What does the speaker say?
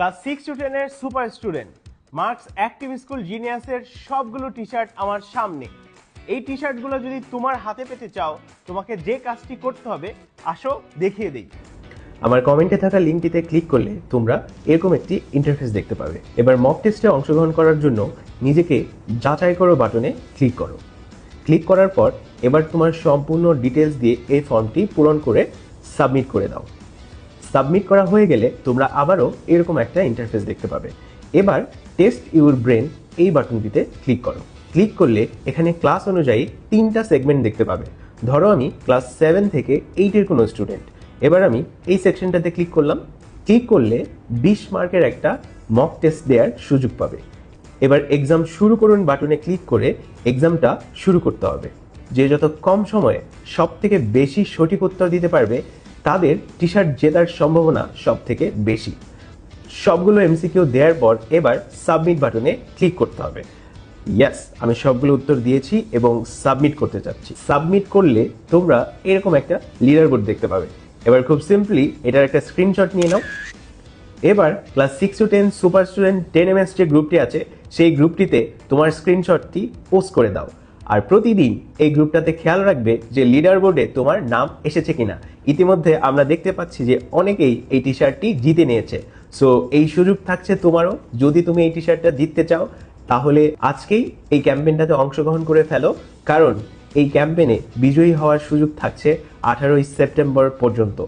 Class six to টেনের super student. Marks active school জিনিয়াসের সবগুলো T shirt আমার সামনে। এই টি শার্টগুলো যদি তোমার হাতে পেতে চাও, তোমাকে যে কাজটি করতে হবে, আসো দেখিয়ে দিই। আমার কমেন্টে থাকা লিঙ্কটিতে ক্লিক করলে তোমরা এরকম একটি ইন্টারফেস দেখতে পাবে। এবার মক টেস্টে অংশগ্রহণ করার জন্য নিজেকে যাচাই করো বাটনে ক্লিক করো। ক্লিক করার পর এবার তোমার সম্পূর্ণ ডিটেলস দিয়ে এই ফর্মটি পূরণ করে সাবমিট করে দাও। সাবমিট করা হয়ে গেলে তোমরা আবারও এরকম একটা ইন্টারফেস দেখতে পাবে। এবার টেস্ট ইউর ব্রেন এই বাটনটিতে ক্লিক করো। ক্লিক করলে এখানে ক্লাস অনুযায়ী তিনটা সেগমেন্ট দেখতে পাবে। ধরো আমি ক্লাস সেভেন থেকে এইটের কোনো স্টুডেন্ট এবার আমি এই সেকশনটাতে ক্লিক করলাম। ক্লিক করলে বিশ মার্কের একটা মক টেস্ট দেওয়ার সুযোগ পাবে। এবার এক্সাম শুরু করুন বাটনে ক্লিক করে এক্সামটা শুরু করতে হবে। যে যত কম সময়ে সব থেকে বেশি সঠিক উত্তর দিতে পারবে তাদের টি শার্ট জেতার সম্ভাবনা সব থেকে বেশি। সবগুলো এমসিকিউ দেওয়ার পর এবার সাবমিট বাটনে ক্লিক করতে হবে। ইয়াস আমি সবগুলো উত্তর দিয়েছি এবং সাবমিট করতে চাচ্ছি। সাবমিট করলে তোমরা এরকম একটা লিডার বোর্ড দেখতে পাবে। এবার খুব সিম্পলি এটার একটা স্ক্রিনশট নিয়ে নাও। এবার class six to ten super student ten M S যে গ্রুপটি আছে। সেই গ্রুপটিতে তোমার স্ক্রিনশটটি পোস্ট করে দাও। আর প্রতিদিন এই গ্রুপটাতে খেয়াল রাখবে যে লিডার বোর্ডে তোমার নাম এসেছে কিনা। ইতিমধ্যে আমরা দেখতে পাচ্ছি যে অনেকেই এই টি শার্টটি জিতে নিয়েছে। সো এই সুযোগ থাকছে তোমারও। যদি তুমি এই টি শার্টটা জিততে চাও, তাহলে আজকেই এই ক্যাম্পেইনটাতে অংশগ্রহণ করে ফেলো। কারণ এই ক্যাম্পেইনে বিজয়ী হওয়ার সুযোগ থাকছে আঠারোই সেপ্টেম্বর পর্যন্ত।